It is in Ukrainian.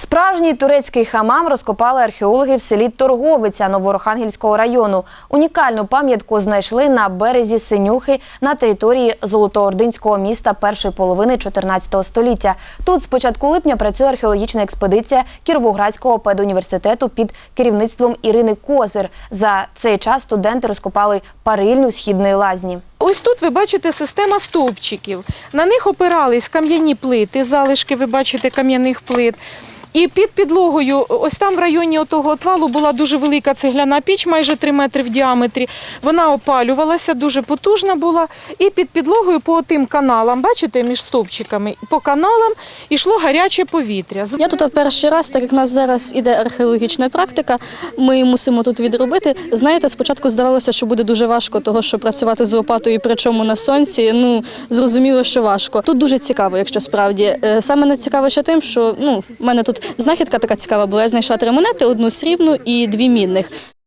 Справжній турецький хамам розкопали археологи в селі Торговиця Новорохангельського району. Унікальну пам'ятку знайшли на березі Синюхи на території Золотоординського міста першої половини 14 століття. Тут з початку липня працює археологічна експедиція Кіровоградського педуніверситету під керівництвом Ірини Козир. За цей час студенти розкопали парильню східної лазні. Ось тут ви бачите система стовпчиків. На них опирались кам'яні плити, залишки ви бачите кам'яних плит. І під підлогою, ось там в районі того отвалу була дуже велика цегляна піч, майже 3 метри в діаметрі. Вона опалювалася, дуже потужна була. І під підлогою по тим каналам, бачите, між стовпчиками, по каналам йшло гаряче повітря. Я тут перший раз, так як в нас зараз іде археологічна практика, ми мусимо тут відробити. Знаєте, спочатку здавалося, що буде дуже важко, того що працювати з лопатою, причому на сонці. Ну зрозуміло, що важко. Тут дуже цікаво, якщо справді Е, саме не тим, що ну в мене тут знахідка така цікава була. Я знайшла три монети: одну срібну і дві мідних.